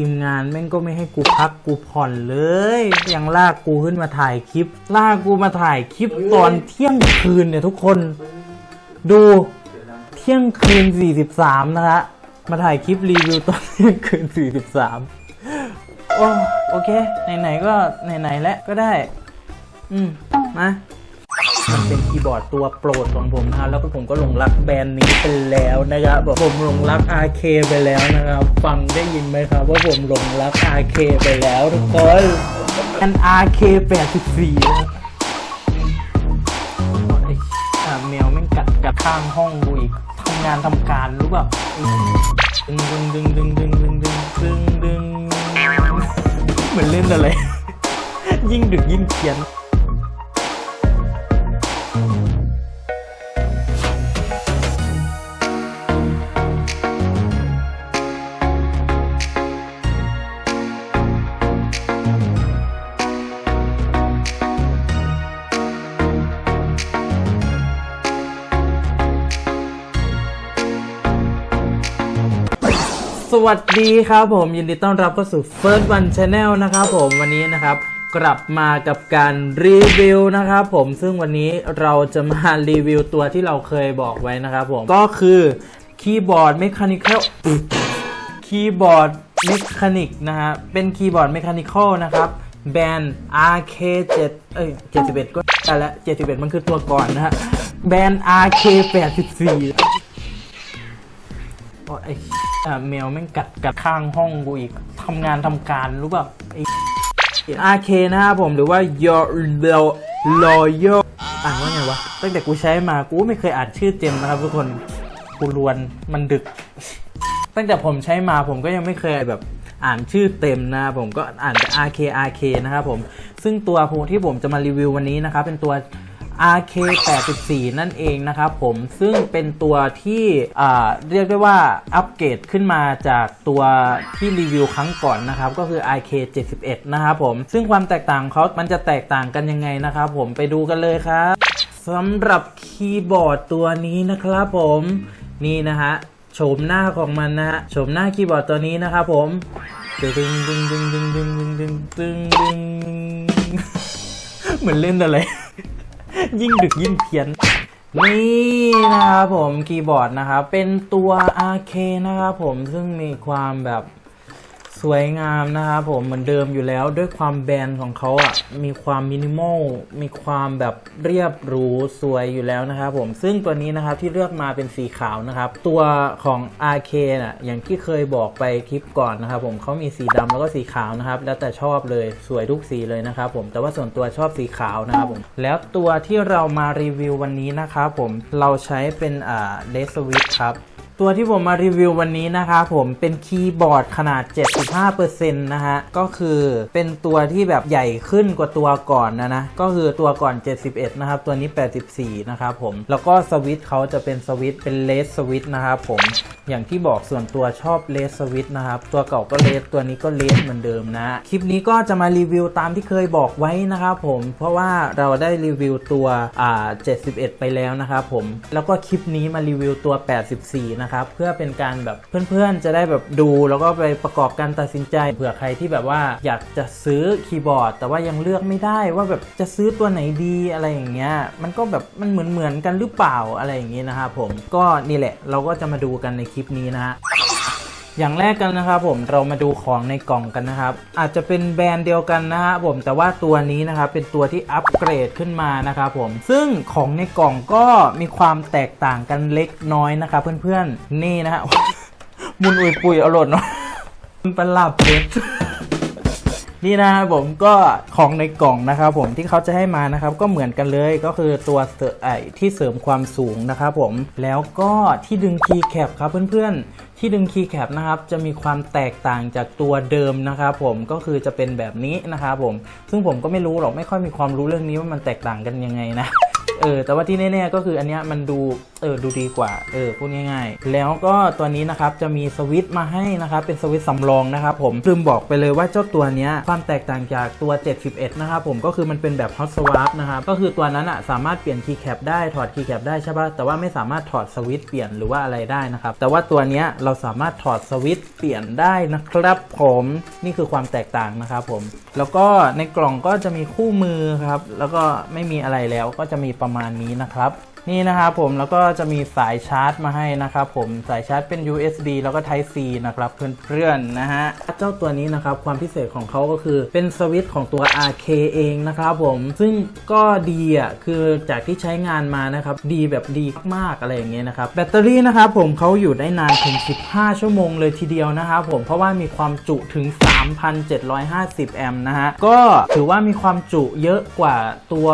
ทีมงานแม่งก็ไม่ให้กูพักกูผ่อนเลย ยังลากกูขึ้นมาถ่ายคลิป ลากกูมาถ่ายคลิปตอนเที่ยงคืนเนี่ยทุกคน ดูเที่ยงคืน 43 นะฮะมาถ่ายคลิปรีวิวตอนเที่ยงคืน 43 โอ้โอเค ไหนๆก็ไหนๆแล้วก็ได้ อืมมา มันเป็นคีย์บอร์ดตัวโปรดของผมนะแล้วผมก็หลงรักแบรนด์นี้ไปแล้วนะครับผมหลงรัก RK ไปแล้วนะครับ ฟังได้ยินไหมครับ ว่าผมหลงรัก RK ไปแล้วทุกคนอัน RK 84นะแมวแม่งกัดกัดข้างห้องกูอีกทำงานทำการรู้เปล่าดึงดึงดึงดึงดึงดึงดึงดึงดึงเหมือนเล่นอะไร ยิ่งดึกยิ่งเพี้ยน สวัสดีครับผมยินดีต้อนรับเข้าสู่ First One Channel นะครับผมวันนี้นะครับ กลับมากับการรีวิวนะครับผมซึ่งวันนี้เราจะมารีวิวตัวที่เราเคยบอกไว้นะครับผม ก็คือคีย์บอร์ด Mechanical คีย์บอร์ดเมคานิกนะฮะเป็นคีย์บอร์ดเมคานิคอลนะครับแบรนด์ RK7 เอ้ย71 ก็แต่ละ71 มันคือตัวก่อนนะฮะแบรนด์ RK84 โอ้ไอ่าแมวแม่งกัดกัดข้างห้องกูอีกทำงานทำการรู้ป่ะไอ้อาเคนะครับผมหรือว่า your loyal อ่านว่าไงวะ ตั้งแต่กูใช้มากูไม่เคยอ่านชื่อเจมนะครับทุกคนกูรวนมันดึก ตั้งแต่ผมใช้มาผมก็ยังไม่เคยแบบอ่านชื่อเต็มนะผมก็อ่านแต่ RK RK นะครับผม ซึ่งตัวที่ผมจะมารีวิววันนี้นะครับเป็นตัว RK84 นั่นเองนะครับผมซึ่งเป็นตัวที่เรียกได้ว่าอัปเกรดขึ้นมาจากตัวที่รีวิวครั้งก่อนนะครับก็คือ RK71 นะครับผมซึ่งความแตกต่างเขามันจะแตกต่างกันยังไงนะครับผมไปดูกันเลยครับสำหรับคีย์บอร์ดตัวนี้นะครับผมนี่นะฮะโฉมหน้าของมันนะฮะโฉมหน้าคีย์บอร์ดตัวนี้นะครับผมดึงดึงดึงดึงดึงดึงดึงดึงดึงดึงเหมือนเล่นอะไร ยิ่งดึกยิ่งเพี้ยน นี่นะครับผมคีย์บอร์ดนะครับ เป็นตัว RK นะครับผมซึ่งมีความแบบ สวยงามนะครับผมเหมือนเดิมอยู่แล้วด้วยความแบรนด์ของเขาอะมีความมินิมอลมีความแบบเรียบหรูสวยอยู่แล้วนะครับผมซึ่งตัวนี้นะครับที่เลือกมาเป็นสีขาวนะครับตัวของ RK น่ะอย่างที่เคยบอกไปคลิปก่อนนะครับผมเขามีสีดำแล้วก็สีขาวนะครับแล้วแต่ชอบเลยสวยทุกสีเลยนะครับผมแต่ว่าส่วนตัวชอบสีขาวนะครับผมแล้วตัวที่เรามารีวิววันนี้นะครับผมเราใช้เป็นอ่าเลสวิตครับ ตัวที่ผมมารีวิววันนี้นะครับผมเป็นคีย์บอร์ดขนาด 75%นะฮะ ก็คือเป็นตัวที่แบบใหญ่ขึ้นกว่าตัวก่อนนะนะ ก็คือตัวก่อน 71 นะครับ ตัวนี้ 84 นะครับผม แล้วก็สวิตช์เขาจะเป็นสวิตช์เป็นเลสสวิตช์นะครับผม อย่างที่บอกส่วนตัวชอบเลสสวิตช์นะครับ ตัวเก่าก็เลสตัวนี้ก็เลสเหมือนเดิมนะ คลิปนี้ก็จะมารีวิวตามที่เคยบอกไว้นะครับผม เพราะว่าเราได้รีวิวตัวอ่า71 ไปแล้วนะครับผม แล้วก็คลิปนี้มารีวิวตัว 84 นะครับเพื่อเป็นการแบบเพื่อนๆ จะได้แบบดู แล้วก็ไปประกอบการตัดสินใจเผื่อใครที่แบบว่าอยากจะซื้อคีย์บอร์ด แต่ว่ายังเลือกไม่ได้ว่าแบบจะซื้อตัวไหนดีอะไรอย่างเงี้ยมันก็แบบมันเหมือนเหมือนกันหรือเปล่าอะไรอย่างงี้นะครับผมก็นี่แหละเราก็จะมาดูกันในคลิปนี้นะฮะ อย่างแรกกันนะครับผมเรามาดูของในกล่องกันนะครับ อาจจะเป็นแบรนด์เดียวกันนะฮะผมแต่ว่าตัวนี้นะครับเป็นตัวที่อัปเกรดขึ้นมานะครับผมซึ่งของในกล่องก็มีความแตกต่างกันเล็กน้อยนะครับเพื่อนๆนี่นะฮะมุนอุยปุยอรรถเนาะมันประหลับเพชร นี่นะครับผมก็ของในกล่องนะครับผมที่เขาจะให้มานะครับก็เหมือนกันเลยก็คือตัวเสริมไอที่เสริมความสูงนะครับผมแล้วก็ที่ดึงคีย์แคปครับเพื่อนๆ ที่ดึงคีย์แคปนะครับจะมีความแตกต่างจากตัวเดิมนะครับผมก็คือจะเป็นแบบนี้นะครับผมซึ่งผมก็ไม่รู้หรอกไม่ค่อยมีความรู้เรื่องนี้ว่ามันแตกต่างกันยังไงนะ เออแต่ว่าที่แน่ๆก็คืออันเนี้ยมันดูเออดูดีกว่าเออพูดง่ายๆ แล้วก็ตัวนี้นะครับจะมีสวิตช์มาให้นะครับเป็นสวิตช์สำรองนะครับผมลืมบอกไปเลยว่าเจ้าตัวเนี้ยความแตกต่างจากตัว 71 นะครับผมก็คือมันเป็นแบบ hot swap นะครับก็คือตัวนั้นอะสามารถเปลี่ยนคีย์แคปได้ถอดคีย์แคปได้ใช่ปะแต่ว่าไม่สามารถถอดสวิตช์เปลี่ยนหรือว่าอะไรได้นะครับแต่ว่าตัวเนี้ยเราสามารถถอดสวิตช์เปลี่ยนได้นะครับผมนี่คือความแตกต่างนะครับผม แล้วก็ในกล่องก็จะมีคู่มือครับแล้วก็ไม่มีอะไรแล้วก็จะมีประประมาณนี้นะครับ นี่นะครับผมแล้วก็จะมีสายชาร์จมาให้นะครับผมสายชาร์จเป็น USB แล้วก็ Type C นะครับเพื่อนๆนะฮะเจ้าตัวนี้นะครับความพิเศษของเขาก็คือเป็นสวิตช์ของตัว RK เองนะครับผมซึ่งก็ดีอะคือจากที่ใช้งานมานะครับดีแบบดีมากๆอะไรอย่างเงี้ยนะครับแบตเตอรี่นะครับผมเขาอยู่ได้นานถึง 15 ชั่วโมงเลยทีเดียวนะครับผมเพราะว่ามีความจุถึง 3,750 แอมป์นะฮะก็ถือว่ามีความจุเยอะกว่าตัว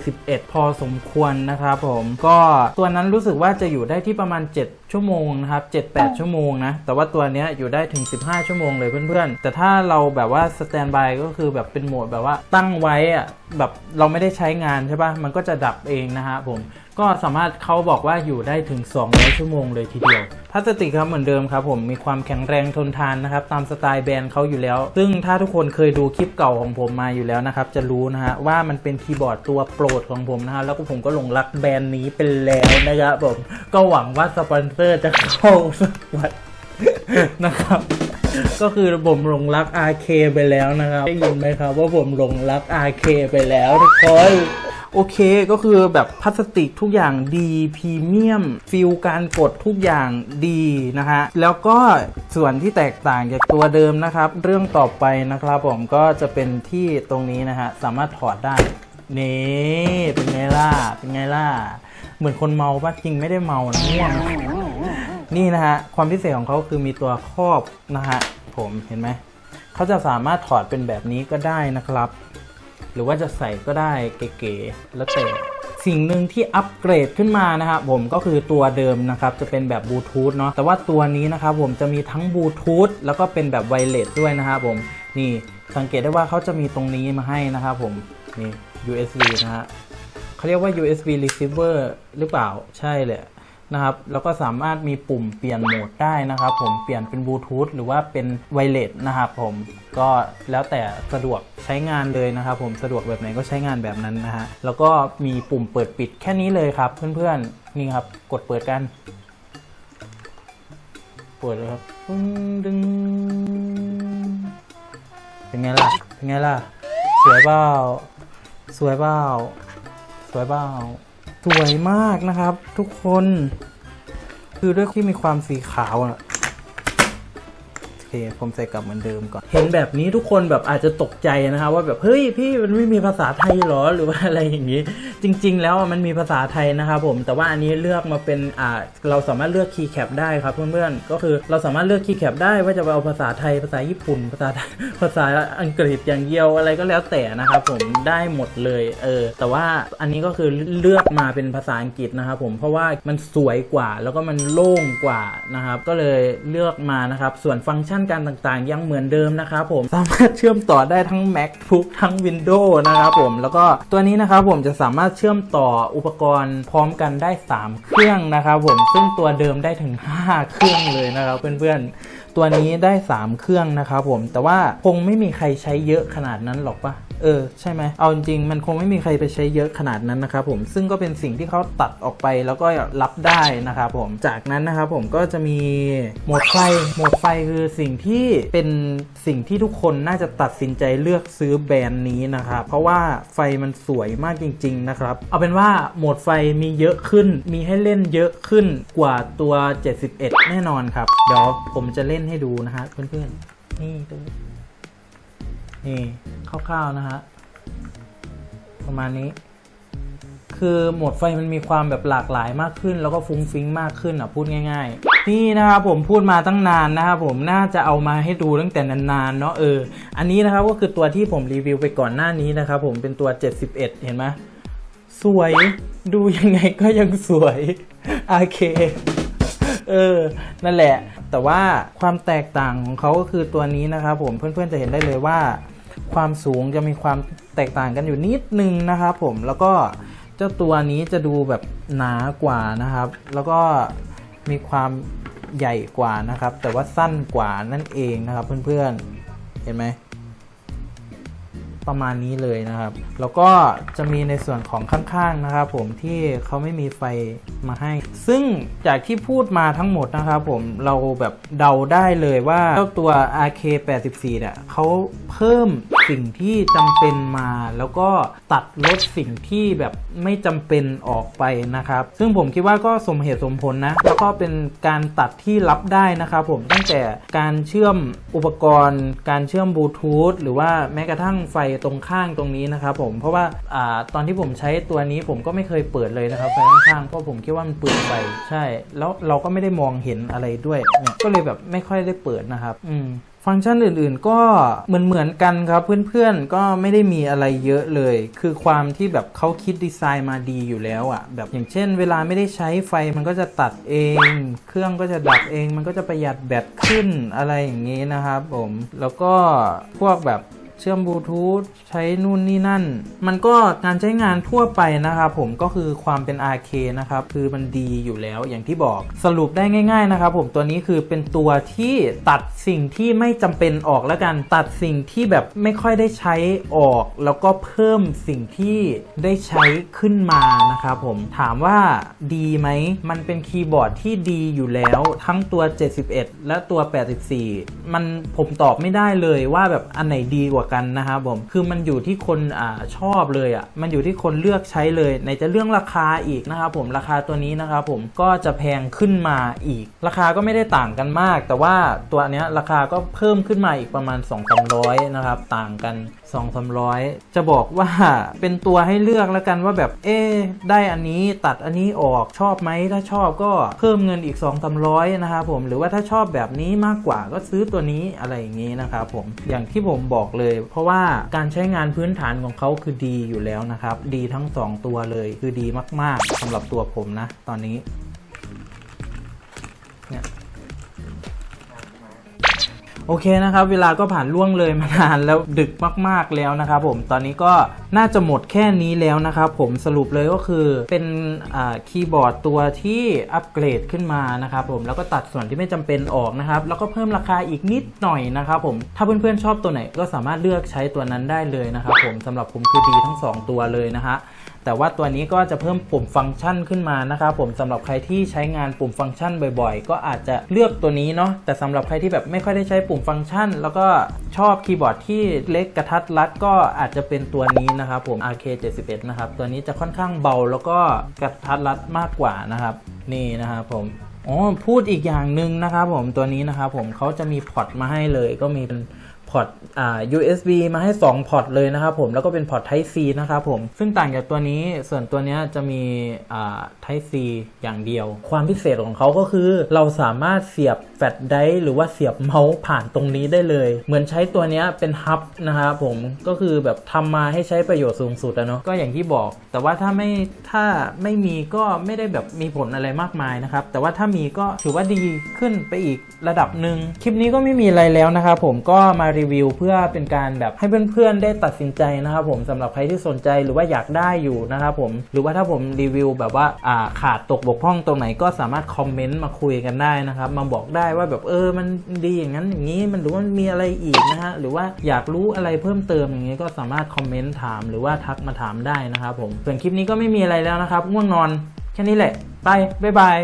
71 พอสมควรนะครับผมก็ตัวนั้นรู้สึกว่าจะอยู่ได้ที่ประมาณ 7 ชั่วโมงนะครับ7-8 ชั่วโมงนะ แต่ว่าตัวเนี้ยอยู่ได้ถึง 15 ชั่วโมงเลยเพื่อนๆ แต่ถ้าเราแบบว่าสแตนบายก็คือแบบเป็นโหมดแบบว่าตั้งไว้อะแบบเราไม่ได้ใช้งานใช่ปะมันก็จะดับเองนะฮะผม ก็สามารถเขาบอกว่าอยู่ได้ถึง 200 ชั่วโมงเลยทีเดียวพลาสติกครับเหมือนเดิมครับผมมีความแข็งแรงทนทานนะครับตามสไตล์แบรนด์เขาอยู่แล้ว ซึ่งถ้าทุกคนเคยดูคลิปเก่าของผมมาอยู่แล้วนะครับจะรู้นะฮะว่ามันเป็นคีย์บอร์ดตัวโปรดของผมนะฮะแล้วก็ผมก็หลงรักแบรนด์นี้เป็นแล้วนะครับผมก็หวังว่าสปอนเซอร์จะเข้าสวันนะครับ ก็คือผมหลงรัก RK ไปแล้วนะครับ ได้ยินไหมครับว่าผมหลงรัก RK ไปแล้วทุกคนโอเคก็คือแบบพลาสติกทุกอย่างดีพรีเมียมฟิลการกดทุกอย่างดีนะฮะ แล้วก็ส่วนที่แตกต่างจากตัวเดิมนะครับ เรื่องต่อไปนะครับผมก็จะเป็นที่ตรงนี้นะฮะ สามารถถอดได้ นี่เป็นไงล่ะ เป็นไงล่ะ เหมือนคนเมาปะจริงไม่ได้เมานะง่วง นี่นะฮะความพิเศษของเขาคือมีตัวครอบนะฮะผมเห็นไหมเขาจะสามารถถอดเป็นแบบนี้ก็ได้นะครับ หรือว่าจะใส่ก็ได้เก๋ๆแล้วแต่สิ่งหนึ่งที่อัปเกรดขึ้นมานะครับผมก็คือตัวเดิมนะครับจะเป็นแบบบลูทูธเนาะแต่ว่าตัวนี้นะครับผมจะมีทั้งบลูทูธแล้วก็เป็นแบบไวเลสด้วยนะครับผมนี่สังเกตได้ว่าเขาจะมีตรงนี้มาให้นะครับผมนี่ USB นะฮะเขาเรียกว่า USB receiver หรือเปล่าใช่เลย นะครับ แล้วก็สามารถมีปุ่มเปลี่ยนโหมดได้นะครับ ผมเปลี่ยนเป็นบลูทูธหรือว่าเป็นไวเลสนะครับผมก็แล้วแต่สะดวกใช้งานเลยนะครับ ผมสะดวกแบบไหนก็ใช้งานแบบนั้นนะฮะแล้วก็มีปุ่มเปิดปิดแค่นี้เลยครับเพื่อนๆนี่ครับกดเปิดกันเปิดเลยครับดึงดึงเป็นไงล่ะเป็นไงล่ะสวยเปล่าสวยเปล่าสวยเปล่า สวยมากนะครับ ทุกคน คือด้วยที่มีความสีขาวอะ เค ผมใส่กลับเหมือนเดิมก่อน เห็นแบบนี้ทุกคนแบบอาจจะตกใจนะครับว่าแบบเฮ้ยพี่มันไม่มีภาษาไทยหรอหรือว่าอะไรอย่างนี้ จริง ๆ แล้วมันมีภาษาไทยนะครับผมแต่ว่าอันนี้เลือกมาเป็นอ่าเราสามารถเลือกคีย์แคปได้ครับเพื่อนๆก็คือเราสามารถเลือกคีย์แคปได้ว่าจะเอาภาษาไทยภาษาญี่ปุ่น ภาษาภาษาอังกฤษอย่างเดียวอะไรก็แล้วแต่นะครับผมได้หมดเลยเออแต่ว่าอันนี้ก็คือเลือกมาเป็นภาษาอังกฤษนะครับผมเพราะว่ามันสวยกว่าแล้วก็มันโล่งกว่านะครับก็เลยเลือกมานะครับส่วนฟังก์ชันการต่างๆ ยังเหมือนเดิมนะครับผมสามารถเชื่อมต่อได้ทั้ง MacBook ทั้ง Windows นะครับผมแล้วก็ตัวนี้นะครับผมจะสามารถเชื่อมต่ออุปกรณ์พร้อมกันได้ 3 เครื่องนะครับผมซึ่งตัวเดิมได้ถึง 5 เครื่องเลยนะครับเพื่อนๆตัวนี้ได้ 3 เครื่องนะครับผมแต่ว่าคงไม่มีใครใช้เยอะขนาดนั้นหรอกปะ เออ ใช่ไหม เอาจริงๆมันคงไม่มีใครไปใช้เยอะขนาดนั้นนะครับผม ซึ่งก็เป็นสิ่งที่เขาตัดออกไปแล้วก็รับได้นะครับผม จากนั้นนะครับผมก็จะมีโหมดไฟ โหมดไฟคือสิ่งที่เป็นสิ่งที่ทุกคนน่าจะตัดสินใจเลือกซื้อแบรนด์นี้นะครับ เพราะว่าไฟมันสวยมากจริง ๆ นะครับ เอาเป็นว่าโหมดไฟมีเยอะขึ้น มีให้เล่นเยอะขึ้นกว่าตัว 71 แน่นอนครับ เดี๋ยวผมจะเล่นให้ดูนะฮะเพื่อนๆ นี่ดู นี่คร่าวๆนะฮะ ประมาณนี้ คือโหมดไฟมันมีความแบบหลากหลายมากขึ้น แล้วก็ฟุ้งฟิ้งมากขึ้นอะพูดง่าย ๆ นี่นะครับผมพูดมาตั้งนานนะครับผมน่าจะเอามาให้ดูตั้งแต่นานๆเนาะเออ อันนี้นะครับก็คือตัวที่ผมรีวิวไปก่อนหน้านี้นะครับผมเป็นตัว 71 เห็นไหมสวยดูยังไงก็ยังสวยโอเคเออ นั่นแหละ แต่ว่าความแตกต่างของเขาก็คือตัวนี้นะครับผม เพื่อนๆจะเห็นได้เลยว่า ความสูงจะมีความแตกต่างกันอยู่นิดนึงนะครับผมแล้วก็เจ้าตัวนี้จะดูแบบหนากว่านะครับ แล้วก็มีความใหญ่กว่านะครับ แต่ว่าสั้นกว่านั่นเองนะครับ เพื่อนๆเห็นไหมประมาณนี้เลยนะครับ แล้วก็จะมีในส่วนของข้างๆนะครับ ผมที่เขาไม่มีไฟ มาให้ ซึ่งจากที่พูดมาทั้งหมดนะครับผมเราแบบเดาได้เลยว่าเจ้าตัว RK84 เนี่ยเขาเพิ่มสิ่งที่จำเป็นมา แล้วก็ตัดลดสิ่งที่แบบไม่จำเป็นออกไปนะครับ ซึ่งผมคิดว่าก็สมเหตุสมผลนะ แล้วก็เป็นการตัดที่รับได้นะครับผมตั้งแต่การเชื่อมอุปกรณ์ การเชื่อมบลูทูธหรือว่าแม้กระทั่งไฟตรงข้างตรงนี้นะครับผมเพราะว่าอ่าตอนที่ผมใช้ตัวนี้ผมก็ไม่เคยเปิดเลยนะครับไฟข้างๆเพราะผมคิดว่ามันเปลืองไฟใช่ แล้วเราก็ไม่ได้มองเห็นอะไรด้วยเนี่ยก็เลยแบบไม่ค่อยได้เปิดนะครับ อืมฟังก์ชันอื่นๆ ก็เหมือนเหมือนกันครับเพื่อนๆ ก็ไม่ได้มีอะไรเยอะเลย คือความที่แบบเขาคิดดีไซน์มาดีอยู่แล้วอะ่ะ แบบอย่างเช่น เวลาไม่ได้ใช้ไฟมันก็จะตัดเอง เครื่องก็จะดับเอง มันก็จะประหยัดแบตขึ้นอะไรอย่างนี้นะครับผม แล้วก็พวกแบบ เชื่อมบลูทูธใช้นู่นนี่นั่น มันก็การใช้งานทั่วไปนะครับผมก็คือความเป็น RK นะครับคือมันดีอยู่แล้วอย่างที่บอกสรุปได้ง่าย ๆนะครับผมตัวนี้คือเป็นตัวที่ตัดสิ่งที่ไม่จำเป็นออกแล้วกันตัดสิ่งที่แบบไม่ค่อยได้ใช้ออก แล้วก็เพิ่มสิ่งที่ได้ใช้ขึ้นมานะครับผมถามว่าดีไหมมันเป็นคีย์บอร์ดที่ดีอยู่แล้วทั้งตัว 71 และตัว 84 มันผมตอบไม่ได้เลยว่าแบบอันไหนดีกว่ากันนะครับผมคือมันอยู่ที่คนอชอบเลยอะ่ะมันอยู่ที่คนเลือกใช้เลยในจะเรื่องราคาอีกนะครับผมราคาตัวนี้นะครับผมก็จะแพงขึ้นมาอีก ราคาก็ไม่ได้ต่างกันมาก แต่ว่าตัวเนี้ยราคาก็เพิ่มขึ้นมาอีกประมาณ 2 3 0 0นะครับต่างกัน 2 3 0 0 จะบอกว่าเป็นตัวให้เลือกแล้วกันว่าแบบเอ๊ได้อันนี้ตัดอันนี้ออกชอบไหมถ้าชอบก็เพิ่มเงินอีก 2 3 0 0นะครับผมหรือว่าถ้าชอบแบบนี้มากกว่าก็ซื้อตัวนี้อะไรอย่างนี้นะครับผมอย่างที่ผมบอกเลยเพราะว่าการใช้งานพื้นฐานของเขาคือดีอยู่แล้วนะครับ ดีทั้ง 2 ตัวเลยคือดีมาก ๆสำหรับตัวผมนะ ตอนนี้ โอเคนะครับ เวลาก็ผ่านล่วงเลยมานานแล้วดึกมากๆแล้วนะครับผมตอนนี้ก็น่าจะหมดแค่นี้แล้วนะครับผมสรุปเลยก็คือเป็นคีย์บอร์ดตัวที่อัปเกรดขึ้นมานะครับผมแล้วก็ตัดส่วนที่ไม่จำเป็นออกนะครับแล้วก็เพิ่มราคาอีกนิดหน่อยนะครับผมถ้าเพื่อนๆชอบตัวไหนก็สามารถเลือกใช้ตัวนั้นได้เลยนะครับผมสำหรับผมคือดีทั้งสองตัวเลยนะฮะ แต่ว่าตัวนี้ก็จะเพิ่มปุ่มฟังก์ชันขึ้นมานะครับผมสำหรับใครที่ใช้งานปุ่มฟังก์ชันบ่อย ๆ ก็อาจจะเลือกตัวนี้เนาะแต่สำหรับใครที่แบบไม่ค่อยได้ใช้ปุ่มฟังก์ชัน แล้วก็ชอบคีย์บอร์ดที่เล็กกระทัดรัดก็อาจจะเป็นตัวนี้นะครับผม RK71 นะครับตัวนี้จะค่อนข้างเบาแล้วก็กระทัดรัดมากกว่านะครับ นี่นะครับผมอ๋อพูดอีกอย่างหนึ่งนะครับผมตัวนี้นะครับผมเขาจะมีพอร์ตมาให้เลยก็มีเป็น พอร์ตอ่า USB มาให้ 2 พอร์ตเลยนะครับผมแล้วก็เป็นพอร์ต Type C นะครับผมซึ่งต่างจากตัวนี้ส่วนตัวนี้จะมีอ่า Type C อย่างเดียว ความพิเศษของเขาก็คือเราสามารถเสียบแฟลชไดร์หรือว่าเสียบเมาส์ผ่านตรงนี้ได้เลย เหมือนใช้ตัวนี้เป็นฮับนะครับผมก็คือแบบทำมาให้ใช้ประโยชน์สูงสุดอะเนาะก็อย่างที่บอก แต่ว่าถ้าไม่ถ้าไม่มีก็ไม่ได้แบบมีผลอะไรมากมายนะครับ แต่ว่าถ้ามีก็ถือว่าดีขึ้นไปอีกระดับหนึ่งคลิปนี้ก็ไม่มีอะไรแล้วนะครับผมก็มารีวิว เพื่อเป็นการแบบให้เพื่อนๆได้ตัดสินใจนะครับผมสำหรับใครที่สนใจหรือว่าอยากได้อยู่นะครับผมหรือว่าถ้าผมรีวิวแบบว่าาขาดตกบกพร่องตรงไหนก็สามารถคอมเมนต์มาคุยกันได้นะครับมาบอกได้ว่าแบบเออมันดีอย่างนั้นอย่างนี้มันหรือว่ามีอะไรอีกนะฮะหรือว่าอยากรู้อะไรเพิ่มเติมอย่างนี้ก็สามารถคอมเมนต์ถามหรือว่าทักมาถามได้นะครับผมส่วนคลิปนี้ก็ไม่มีอะไรแล้วนะครับง่วงนอนแค่นี้แหละไปบ๊ายบาย